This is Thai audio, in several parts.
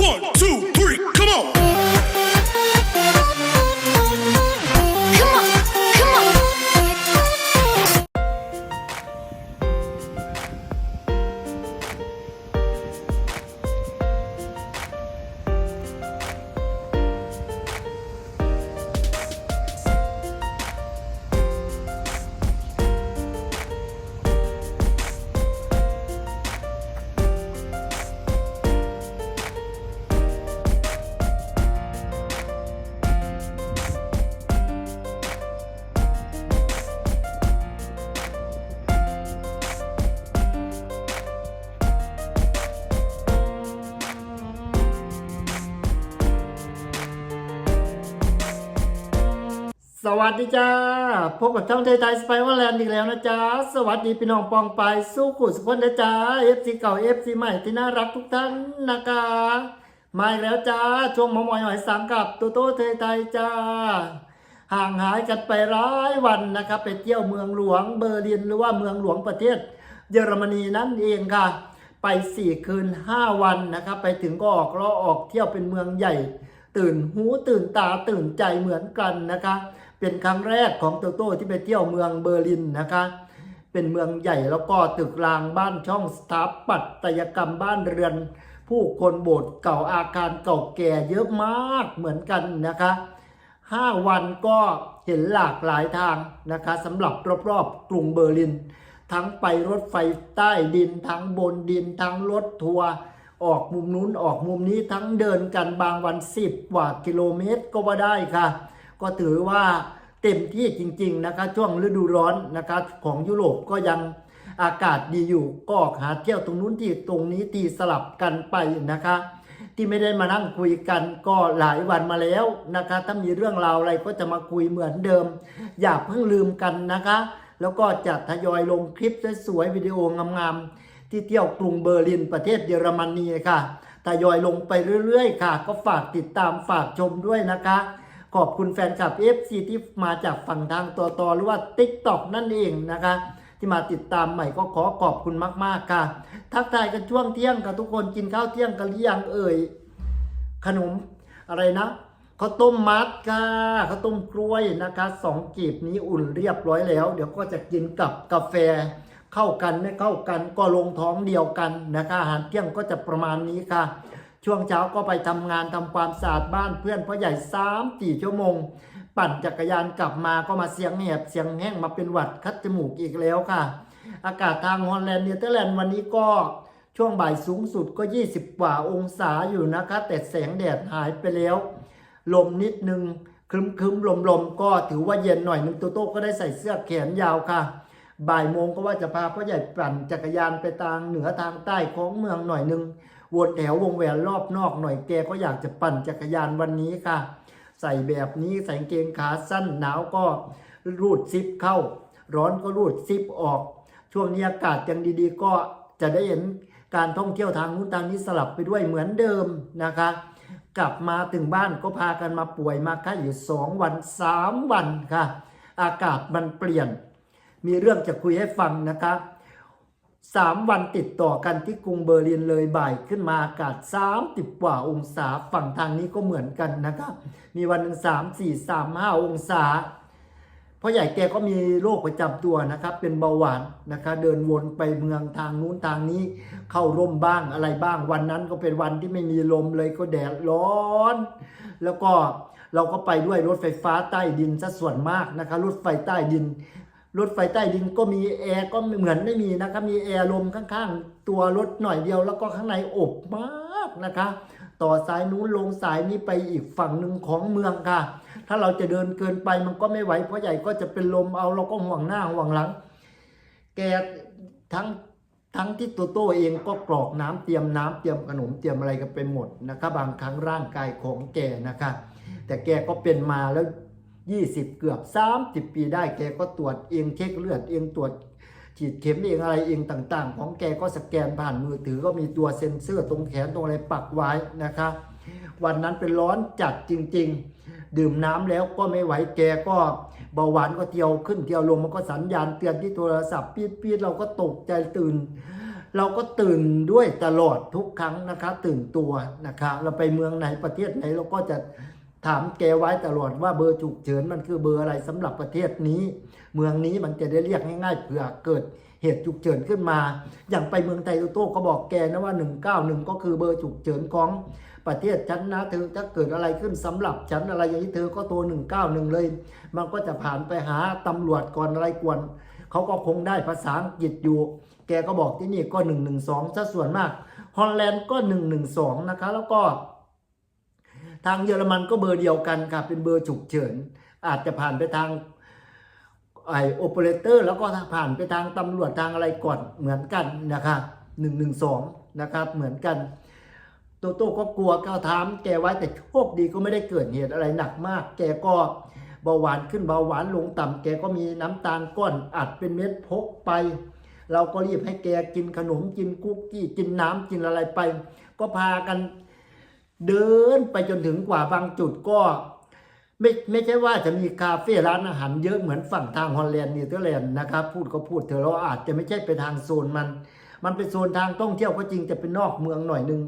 One, two, three, สวัสดีจ้า พบกับช่องไทยไทยสไปวอร์แลนด์อีกแล้วนะจ๊ะสวัสดีพี่น้องปองไปสู้ขุดสุขคนนะจ๊ะ FC เก่า FC ใหม่ที่น่ารักทุกท่านนะคะ มาอีกแล้วจ้า ช่วงหมอมอยหอยสังกับโตโต้ไทยไทยจ้า ห่างหายกันไปหลายวันนะครับไปเที่ยวเมืองหลวงเบอร์ลินหรือว่าเมืองหลวงประเทศ เยอรมนีนั่นเองค่ะ ไป4คืน5วันนะครับไปถึงก็ออกล้อออกเที่ยวเป็นเมืองใหญ่ ตื่นหูตื่นตาตื่นใจเหมือนกันนะคะ เป็นครั้งแรกของโตโต้ที่ไปเที่ยวเมืองเบอร์ลินนะคะ เป็นเมืองใหญ่แล้วก็ตึกรางบ้านช่องสถาปัตยกรรมบ้านเรือน ผู้คนโบสถ์เก่าอาคารเก่าแก่เยอะมากเหมือนกันนะคะ5วันก็เห็นหลากหลายทางนะคะสำหรับรอบๆกรุงเบอร์ลิน ทั้งไปรถไฟใต้ดิน ทั้งบนดิน ทั้งรถทัวร์ออกมุมนู้นออกมุมนี้ทั้งเดินกันบางวัน10กว่ากิโลเมตรก็ว่าได้ค่ะ ก็ถือว่าเต็มที่จริง ๆ นะคะช่วงฤดูร้อนนะคะของยุโรปก็ยังอากาศดีอยู่ก็ออกหาเที่ยวตรงนู้นที่ตรงนี้ตีสลับกันไปนะคะ ที่ไม่ได้มานั่งคุยกันก็หลายวันมาแล้วนะคะ ถ้ามีเรื่องราวอะไรก็จะมาคุยเหมือนเดิม อย่าเพิ่งลืมกันนะคะ แล้วก็จะทยอยลงคลิปสวยๆวิดีโองามๆที่เที่ยวกรุงเบอร์ลินประเทศเยอรมนีค่ะทยอยลงไปเรื่อยๆ ค่ะ ก็ฝากติดตามฝากชมด้วยนะคะ ขอบคุณแฟนคลับ FC ที่มาจากฝั่งทางตัวต่อหรือว่า TikTok นั่นเองนะคะที่มาติดตามใหม่ก็ขอขอบคุณมาก ๆ ค่ะ ทักทายกันช่วงเที่ยงกับทุกคนกินข้าวเที่ยงกันหรือยังเอ่ย ขนมอะไรนะข้าวต้มมัดค่ะข้าวต้มกล้วยนะคะสองกีบนี้อุ่นเรียบร้อยแล้ว เดี๋ยวก็จะกินกับกาแฟ เข้ากันไม่เข้ากันก็ลงท้องเดียวกันนะคะอาหารเที่ยงก็จะประมาณนี้ค่ะ ช่วงเช้าก็ไปทำงานทำความสะอาดบ้านเพื่อนพ่อใหญ่สามสี่ชั่วโมง ปั่นจักรยานกลับมาก็มาเสียงแหบเสียงแห้งมาเป็นหวัดคัดจมูกอีกแล้วค่ะ อากาศทางฮอลแลนด์เนเธอร์แลนด์วันนี้ก็ช่วงบ่ายสูงสุดก็ 20 กว่าองศาอยู่นะคะ แต่แสงแดดหายไปแล้ว ลมนิดนึงครึมครึมลมลมๆก็ถือว่าเย็นหน่อยหนึงโตโต้ก็ได้ใส่เสื้อแขนยาวค่ะ บ่ายโมงก็ว่าจะพาพ่อใหญ่ปั่นจักรยานไปทางเหนือทางใต้ของเมืองหน่อยหนึง วนแถววงแหวนรอบนอกหน่อยแกก็อยากจะปั่นจักรยานวันนี้ค่ะ ใส่แบบนี้ใส่เกงขาสั้นหนาวก็รูดซิปเข้า ร้อนก็รูดซิปออก ช่วงนี้อากาศยังดีๆ ก็จะได้เห็นการท่องเที่ยวทางนู้นทางนี้สลับไปด้วยเหมือนเดิมนะคะ กลับมาถึงบ้านก็พากันมาป่วยมาไข้อยู่สองวันสามวันค่ะ อากาศมันเปลี่ยน มีเรื่องจะคุยให้ฟังนะคะ สามวันติดต่อกันที่กรุงเบอร์ลินเลยบ่ายขึ้นมาอากาศสามสิบกว่าองศาฝั่งทางนี้ก็เหมือนกันนะคะมีวันหนึ่งสามสี่สามห้าองศาพ่อใหญ่แกก็มีโรคประจำตัวนะครับ เป็นเบาหวานนะคะเดินวนไปเมืองทางนู้นทางนี้ เข้าร่มบ้างอะไรบ้างวันนั้นก็เป็นวันที่ไม่มีลมเลยก็แดดร้อน แล้วก็เราก็ไปด้วยรถไฟฟ้าใต้ดินซะส่วนมากนะคะรถไฟใต้ดิน รถไฟใต้ดินก็มีแอร์ก็เหมือนไม่มีนะคะมีแอร์ลมข้างๆ ตัวรถหน่อยเดียวแล้วก็ข้างในอบมากนะคะ ต่อสายนู้นลงสายนี้ไปอีกฝั่งหนึ่งของเมืองค่ะ ถ้าเราจะเดินเกินไปมันก็ไม่ไหวเพราะใหญ่ก็จะเป็นลมเอาเราก็ห่วงหน้าห่วงหลัง แกทั้งทั้งที่โตโต้เองก็กรอกน้ำเตรียมน้ำเตรียมขนมเตรียมอะไรกันไปหมดนะคะบางครั้งร่างกายของแกนะคะ แต่แกก็เป็นมาแล้ว 20 เกือบ 30 ปีได้แกก็ตรวจเองเช็คเลือดเองตรวจฉีดเข็มเองอะไรเองต่าง ๆ ของแกก็สแกนผ่านมือถือก็มีตัวเซ็นเซอร์ตรงแขนตรงอะไรปักไว้นะคะ วันนั้นเป็นร้อนจัดจริง ๆ ดื่มน้ำแล้วก็ไม่ไหวแกก็เบาหวานก็เที่ยวขึ้นเที่ยวลงมันก็สัญญาณเตือนที่โทรศัพท์ปี๊ดปี๊ดเราก็ตกใจตื่น เราก็ตื่นด้วยตลอดทุกครั้งนะคะ ตื่นตัวนะคะ เราไปเมืองไหนประเทศไหนเราก็จะ ถามแกไว้ตลอดว่าเบอร์ฉุกเฉินมันคือเบอร์อะไรสำหรับประเทศนี้ เมืองนี้มันจะได้เรียกง่ายๆเผื่อเกิดเหตุฉุกเฉินขึ้นมา อย่างไปเมืองไทยโต้ก็บอกแกนะว่า 191 ก็คือเบอร์ฉุกเฉินของประเทศฉันนะเธอถ้าเกิดอะไรขึ้นสำหรับฉันอะไรอย่างนี้เธอก็โทร191 เลย มันก็จะผ่านไปหาตำรวจก่อนอะไรกวนเขาก็คงได้ภาษาอังกฤษอยู่ แกก็บอกที่นี่ก็ 112ซะส่วนมากฮอลแลนด์ก็ 112 นะคะแล้วก็ ทางเยอรมันก็เบอร์เดียวกันค่ะเป็นเบอร์ฉุกเฉิน อาจจะผ่านไปทางไอโอเปอเรเตอร์แล้วก็ผ่านไปทางตำรวจทางอะไรก่อนเหมือนกันนะคะ112นะครับเหมือนกัน โตโต้ก็กลัวก็ถามแกไว้แต่โชคดีก็ไม่ได้เกิดเหตุอะไรหนักมาก แกก็เบาหวานขึ้นเบาหวานลงต่ำแกก็มีน้ำตาลก้อนอัดเป็นเม็ดพกไป เราก็รีบให้แกกินขนมกินคุกกี้กินน้ำกินอะไรไป ก็พากัน เดินไปจนถึงกว่าบางจุดก็ไม่ไม่ใช่ว่าจะมีคาเฟ่ร้านอาหารเยอะเหมือนฝั่งทางฮอลแลนด์เนเธอร์แลนด์นะครับพูดก็พูดเถอะเราอาจจะไม่ใช่ไปทางโซนมัน มันเป็นโซนทางท่องเที่ยวก็จริงจะเป็นนอกเมืองหน่อยนึง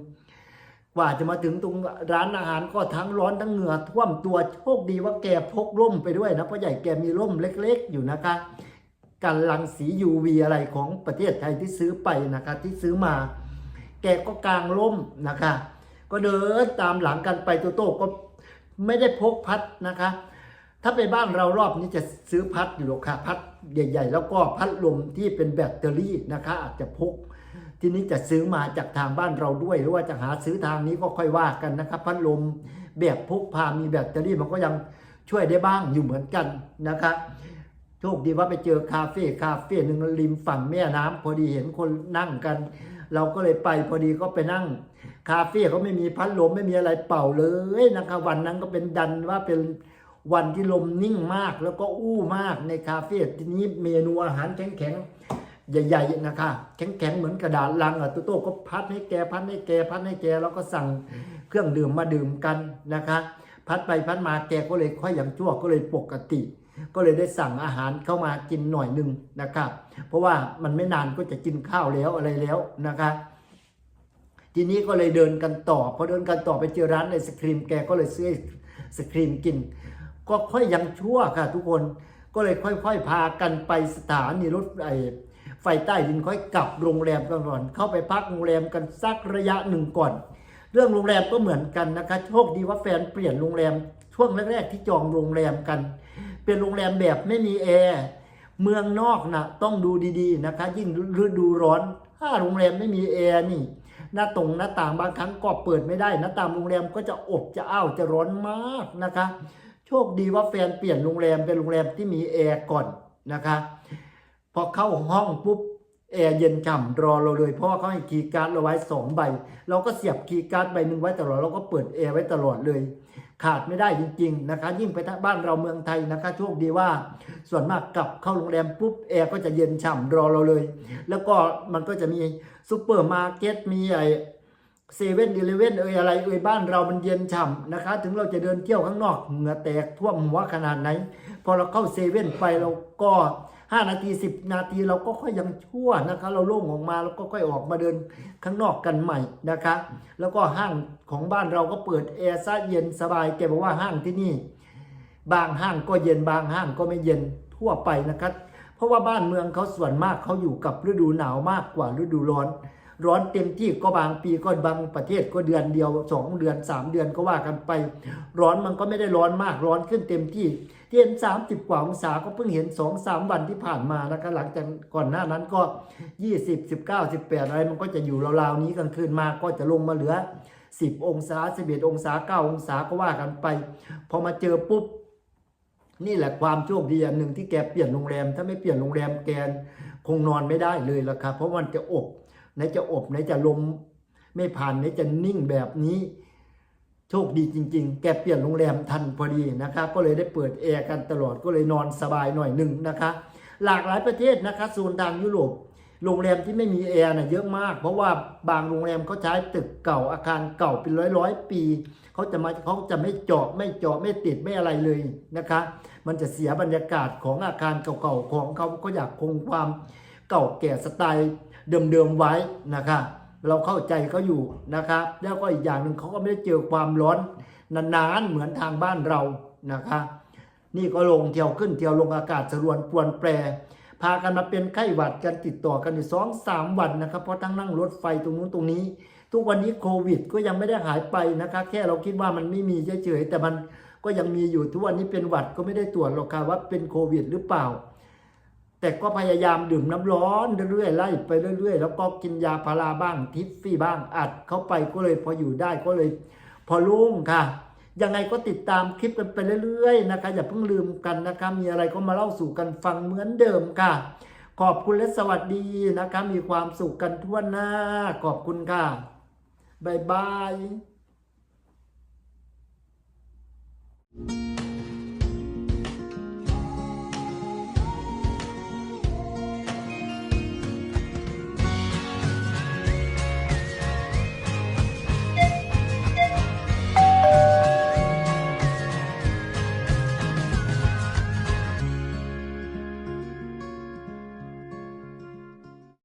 กว่าจะมาถึงตรงร้านอาหารก็ทั้งร้อนทั้งเหงื่อท่วมตัวโชคดีว่าแกพกร่มไปด้วยนะเพราะใหญ่แกมีร่มเล็กๆ อยู่นะคะกันรังสี UV อะไรของประเทศไทยที่ซื้อไปนะคะที่ซื้อมา แกก็กางร่มนะคะ ก็เดินตามหลังกันไปโตโต้ก็ไม่ได้พกพัดนะคะ ถ้าไปบ้านเรารอบนี้จะซื้อพัดอยู่หรอกค่ะพัดใหญ่ ๆ แล้วก็พัดลมที่เป็นแบตเตอรี่นะคะ อาจจะพก ทีนี้จะซื้อมาจากทางบ้านเราด้วย หรือว่าจะหาซื้อทางนี้ก็ค่อยว่ากันนะครับ พัดลมแบบพกพามีแบตเตอรี่มันก็ยังช่วยได้บ้างอยู่เหมือนกันนะคะโชคดีว่าไปเจอคาเฟ่คาเฟ่หนึ่งริมฝั่งแม่น้ำพอดีเห็นคนนั่งกัน เราก็เลยไปพอดีก็ไปนั่ง คาเฟ่เขาไม่มีพัดลมไม่มีอะไรเป่าเลยนะคะวันนั้นก็เป็นดันว่าเป็นวันที่ลมนิ่งมากแล้วก็อู้มากในคาเฟ่ทีนี้เมนูอาหารแข็งๆใหญ่ๆนะคะ แข็งๆเหมือนกระดาษลังอะโตโต้ก็พัดให้แกพัดให้แกพัดให้แกแล้วก็สั่งเครื่องดื่มมาดื่มกันนะคะ พัดไปพัดมาแกก็เลยค่อยอย่างชั่วก็เลยปกติ ก็เลยได้สั่งอาหารเข้ามากินหน่อยหนึ่งนะครับ เพราะว่ามันไม่นานก็จะกินข้าวแล้วอะไรแล้วนะคะทีนี้ก็เลยเดินกันต่อพอเดินกันต่อไปเจอร้านไอศครีมแกก็เลยซื้อไอศครีมกิน ก็ค่อยยังชั่วค่ะ ทุกคนก็เลยค่อย ๆ พากันไปสถานีรถไอไฟใต้ดินค่อยกลับโรงแรมกันก่อนเข้าไปพักโรงแรมกันสักระยะหนึ่งก่อน เรื่องโรงแรมก็เหมือนกันนะคะโชคดีว่าแฟนเปลี่ยนโรงแรมช่วงแรกๆที่จองโรงแรมกัน เป็นโรงแรมแบบไม่มีแอร์เมืองนอกนะต้องดูดีๆนะคะ ยิ่งฤดูร้อน ถ้าโรงแรมไม่มีแอร์นี่ หน้าตรงหน้าต่างบางครั้งก็เปิดไม่ได้หน้าต่างโรงแรมก็จะอบจะอ้าวจะร้อนมากนะคะ โชคดีว่าแฟนเปลี่ยนโรงแรมเป็นโรงแรมที่มีแอร์ก่อนนะคะ พอเข้าห้องปุ๊บ แอร์เย็นฉ่ำรอเราเลยเพราะว่าเขาให้คีย์การ์ดเราไว้สองใบ เราก็เสียบคีย์การ์ดใบหนึ่งไว้ตลอดเราก็เปิดแอร์ไว้ตลอดเลย ขาดไม่ได้จริง ๆนะคะ ยิ่งไปทาบ้านเราเมืองไทยนะคะโชคดีว่า ส่วนมากกลับเข้าโรงแรมปุ๊บแอร์ก็จะเย็นฉ่ำรอเราเลย แล้วก็มันก็จะมีซูเปอร์มาร์เก็ตมีไอเซเว่นอีเลเว่นเอ่ยอะไรเอ่ยบ้านเรามันเย็นฉ่ำนะคะ ถึงเราจะเดินเที่ยวข้างนอกเหงื่อแตกท่วมหัวขนาดไหน พอเราเข้าเซเว่นไปเราก็ 5 นาที 10 นาทีเราก็ค่อยยังชั่วนะคะ เราโล่งออกมาแล้วก็ค่อยออกมาเดินข้างนอกกันใหม่นะคะ แล้วก็ห้างของบ้านเราก็เปิดแอร์ซะเย็นสบายแกบอกว่าห้างที่นี่ บางห้างก็เย็นบางห้างก็ไม่เย็นทั่วไปนะครับเพราะว่าบ้านเมืองเขาส่วนมากเขาอยู่กับฤดูหนาวมากกว่าฤดูร้อนร้อนเต็มที่ก็บางปีก็บางประเทศก็เดือนเดียวสองเดือนสามเดือนก็ว่ากันไป ร้อนมันก็ไม่ได้ร้อนมากร้อนขึ้นเต็มที่ ที่ยนสามสิบกว่าองศาก็เพิ่งเห็นสองสามวันที่ผ่านมานะคะหลังจากก่อนหน้านั้นก็ยี่สิบสิบเก้าสิบแปดอะไรมันก็จะอยู่ราวๆนี้กลางคืนมาก็จะลงมาเหลือสิบองศาสิบเอ็ดองศาเก้าองศาก็ว่ากันไป พอมาเจอปุ๊บ นี่แหละความโชคดีอันหนึ่งที่แกเปลี่ยนโรงแรม ถ้าไม่เปลี่ยนโรงแรมแกคงนอนไม่ได้เลยละครับเพราะมันจะอบไหนจะอบไหนจะลมไม่ผ่านไหนจะนิ่งแบบนี้ โชคดีจริง ๆ แกเปลี่ยนโรงแรมทันพอดีนะคะ ก็เลยได้เปิดแอร์กันตลอดก็เลยนอนสบายหน่อยหนึ่งนะคะ หลากหลายประเทศนะคะโซนทางยุโรปโรงแรมที่ไม่มีแอร์น่ะเยอะมาก เพราะว่าบางโรงแรมเขาใช้ตึกเก่าอาคารเก่าเป็นร้อยร้อยปีเขาจะมาเขาจะไม่เจาะไม่เจาะไม่ติดไม่อะไรเลยนะคะ มันจะเสียบรรยากาศของอาคารเก่าๆของเขาก็อยากคงความเก่าแก่สไตล์เดิมๆไว้นะคะ เราเข้าใจเขาอยู่นะคะแล้วก็อีกอย่างหนึ่งเขาก็ไม่ได้เจอความร้อนนานๆเหมือนทางบ้านเรานะคะนี่ก็ลงเที่ยวขึ้นเที่ยวลงอากาศสรวนปวนแปร พากันมาเป็นไข้หวัดกันติดต่อกันอยู่สองสามวันนะครับเพราะทั้งนั่งรถไฟตรงนู้นตรงนี้ ทุกวันนี้โควิดก็ยังไม่ได้หายไปนะคะแค่เราคิดว่ามันไม่มีเฉยๆแต่มันก็ยังมีอยู่ทุกวันนี้เป็นหวัดก็ไม่ได้ตรวจหรอกค่ะว่าเป็นโควิดหรือเปล่า แต่ก็พยายามดื่มน้ำร้อนเรื่อยๆไล่ไปเรื่อย ๆ แล้วก็กินยาพาราบ้างทิฟฟี่บ้างอัดเข้าไปก็เลยพออยู่ได้ก็เลย พอลุ่งค่ะ ยังไงก็ติดตามคลิปกันไปเรื่อย ๆ นะคะ อย่าเพิ่งลืมกันนะคะ มีอะไรก็มาเล่าสู่กันฟังเหมือนเดิมค่ะ ขอบคุณและสวัสดีนะคะ มีความสุขกันทั่วหน้า ขอบคุณค่ะบ๊ายบาย